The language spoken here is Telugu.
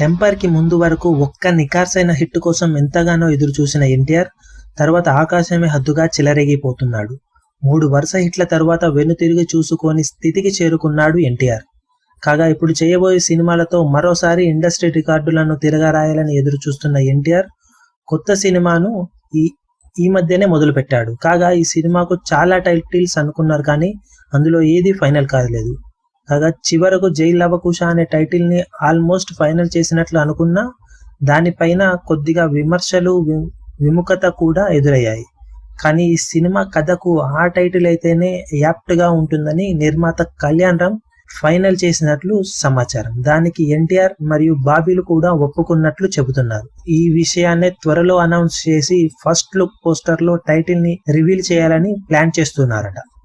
టెంపర్కి ముందు వరకు ఒక్క నికార్సైన హిట్ కోసం ఎంతగానో ఎదురు చూసిన ఎన్టీఆర్ తర్వాత ఆకాశమే హద్దుగా చిలరేగిపోతున్నాడు. మూడు వరుస హిట్ల తర్వాత వెనుతిరిగి చూసుకొని స్థితికి చేరుకున్నాడు ఎన్టీఆర్. కాగా ఇప్పుడు చేయబోయే సినిమాలతో మరోసారి ఇండస్ట్రీ రికార్డులను తిరగరాయాలని ఎదురు చూస్తున్న ఎన్టీఆర్ కొత్త సినిమాను ఈ ఈ మధ్యనే మొదలుపెట్టాడు. కాగా ఈ సినిమాకు చాలా టైటిల్స్ అనుకున్నారు కానీ అందులో ఏది ఫైనల్ కాలేదు. కాగా చివరకు జై లవకుశ అనే టైటిల్ని ఆల్మోస్ట్ ఫైనల్ చేసినట్లు అనుకున్నా దానిపైన కొద్దిగా విమర్శలు వి- విముఖత కూడా ఎదురయ్యాయి. కానీ ఈ సినిమా కథకు ఆ టైటిల్ అయితేనే యాప్ట్గా ఉంటుందని నిర్మాత కళ్యాణ్ రామ్ ఫైనల్ చేసినట్లు సమాచారం. దానికి ఎన్టీఆర్ మరియు బాబీలు కూడా ఒప్పుకున్నట్లు చెబుతున్నారు. ఈ విషయాన్ని త్వరలో అనౌన్స్ చేసి ఫస్ట్ లుక్ పోస్టర్లో టైటిల్ని రివీల్ చేయాలని ప్లాన్ చేస్తున్నారట.